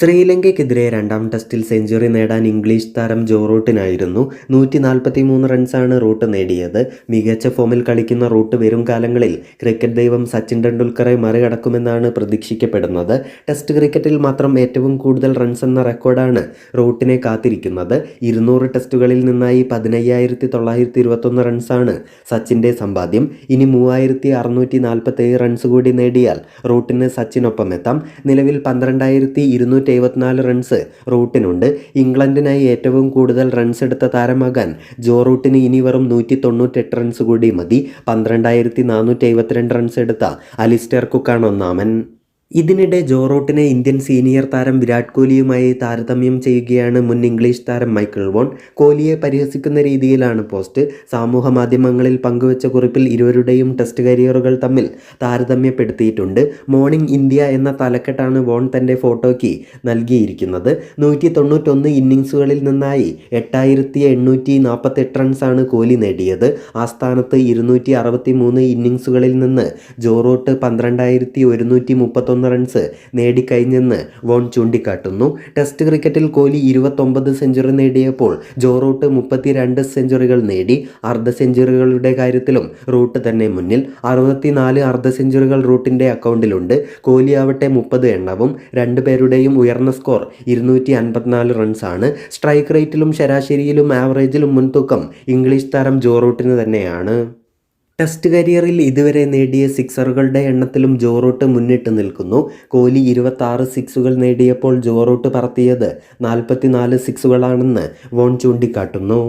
ശ്രീലങ്കയ്ക്കെതിരെ രണ്ടാം ടെസ്റ്റിൽ സെഞ്ചുറി നേടാൻ ഇംഗ്ലീഷ് താരം ജോ റൂട്ടിനായിരുന്നു. നൂറ്റി നാൽപ്പത്തി മൂന്ന് റൺസാണ് റൂട്ട് നേടിയത്. മികച്ച ഫോമിൽ കളിക്കുന്ന റൂട്ട് വരും കാലങ്ങളിൽ ക്രിക്കറ്റ് ദൈവം സച്ചിൻ ടെണ്ടുൽക്കറെ മറികടക്കുമെന്നാണ് പ്രതീക്ഷിക്കപ്പെടുന്നത്. ടെസ്റ്റ് ക്രിക്കറ്റിൽ മാത്രം ഏറ്റവും കൂടുതൽ റൺസ് എന്ന റെക്കോർഡാണ് റൂട്ടിനെ കാത്തിരിക്കുന്നത്. ഇരുന്നൂറ് ടെസ്റ്റുകളിൽ നിന്നായി പതിനയ്യായിരത്തി തൊള്ളായിരത്തി ഇരുപത്തൊന്ന് റൺസാണ് സച്ചിന്റെ സമ്പാദ്യം. ഇനി മൂവായിരത്തി അറുന്നൂറ്റി നാൽപ്പത്തേഴ് റൺസ് കൂടി നേടിയാൽ റൂട്ടിന് സച്ചിനൊപ്പം എത്താം നിലവിൽ പന്ത്രണ്ടായിരത്തി ഇരുന്നൂറ്റി എഴുപത്തിനാല് റൺസ് റൂട്ടിനുണ്ട്. ഇംഗ്ലണ്ടിനായി ഏറ്റവും കൂടുതൽ റൺസ് എടുത്ത താരമാകാൻ ജോ റൂട്ടിന് ഇനി വെറും നൂറ്റി തൊണ്ണൂറ്റെട്ട് റൺസ് കൂടി മതി. പന്ത്രണ്ടായിരത്തി നാനൂറ്റി എഴുപത്തിരണ്ട് റൺസ് എടുത്ത അലിസ്റ്റർ കുക്കാണ് ഒന്നാമൻ. ഇതിനിടെ ജോറോട്ടിനെ ഇന്ത്യൻ സീനിയർ താരം വിരാട് കോഹ്ലിയുമായി താരതമ്യം ചെയ്യുകയാണ് മുൻ ഇംഗ്ലീഷ് താരം മൈക്കിൾ വോൺ. കോഹ്ലിയെ പരിഹസിക്കുന്ന രീതിയിലാണ് പോസ്റ്റ്. സമൂഹ മാധ്യമങ്ങളിൽ പങ്കുവച്ച കുറിപ്പിൽ ഇരുവരുടെയും ടെസ്റ്റ് കരിയറുകൾ തമ്മിൽ താരതമ്യപ്പെടുത്തിയിട്ടുണ്ട്. മോർണിംഗ് ഇന്ത്യ എന്ന തലക്കെട്ടാണ് വോൺ തന്റെ ഫോട്ടോയ്ക്ക് നൽകിയിരിക്കുന്നത്. നൂറ്റി തൊണ്ണൂറ്റൊന്ന് ഇന്നിങ്സുകളിൽ നിന്നായി എട്ടായിരത്തി എണ്ണൂറ്റി നാൽപ്പത്തെട്ട് റൺസാണ് കോഹ്ലി നേടിയത്. ആ സ്ഥാനത്ത് ഇരുന്നൂറ്റി അറുപത്തി മൂന്ന് ഇന്നിങ്സുകളിൽ നിന്ന് ജോറോട്ട് പന്ത്രണ്ടായിരത്തി ഒരുന്നൂറ്റി മുപ്പത്തൊന്ന് റൺസ് നേടിക്കഴിഞ്ഞെന്ന് വോൺ ചൂണ്ടിക്കാട്ടുന്നു. ടെസ്റ്റ് ക്രിക്കറ്റിൽ കോഹ്ലി ഇരുപത്തൊമ്പത് സെഞ്ചുറി നേടിയപ്പോൾ ജോറൂട്ട് മുപ്പത്തിരണ്ട് സെഞ്ചുറികൾ നേടി. അർദ്ധ സെഞ്ചുറികളുടെ കാര്യത്തിലും റൂട്ട് തന്നെ മുന്നിൽ. അറുപത്തിനാല് അർദ്ധ സെഞ്ചുറികൾ റൂട്ടിന്റെ അക്കൗണ്ടിലുണ്ട്. കോഹ്ലി ആവട്ടെ മുപ്പത് എണ്ണവും രണ്ടുപേരുടെയും ഉയർന്ന സ്കോർ ഇരുന്നൂറ്റി അൻപത്തിനാല് റൺസാണ് സ്ട്രൈക്ക് റേറ്റിലും ശരാശരിയിലും ആവറേജിലും മുൻതൂക്കം ഇംഗ്ലീഷ് താരം ജോ റൂട്ടിന് തന്നെയാണ്. ടെസ്റ്റ് കരിയറിൽ ഇതുവരെ നേടിയ സിക്സറുകളുടെ എണ്ണത്തിലും ജോറൂട്ട് മുന്നിട്ട് നിൽക്കുന്നു. കോഹ്ലി ഇരുപത്തി സിക്സുകൾ നേടിയപ്പോൾ ജോറൂട്ട് പറത്തിയത് നാൽപ്പത്തിനാല് സിക്സുകളാണെന്ന് വോൺ ചൂണ്ടിക്കാട്ടുന്നു.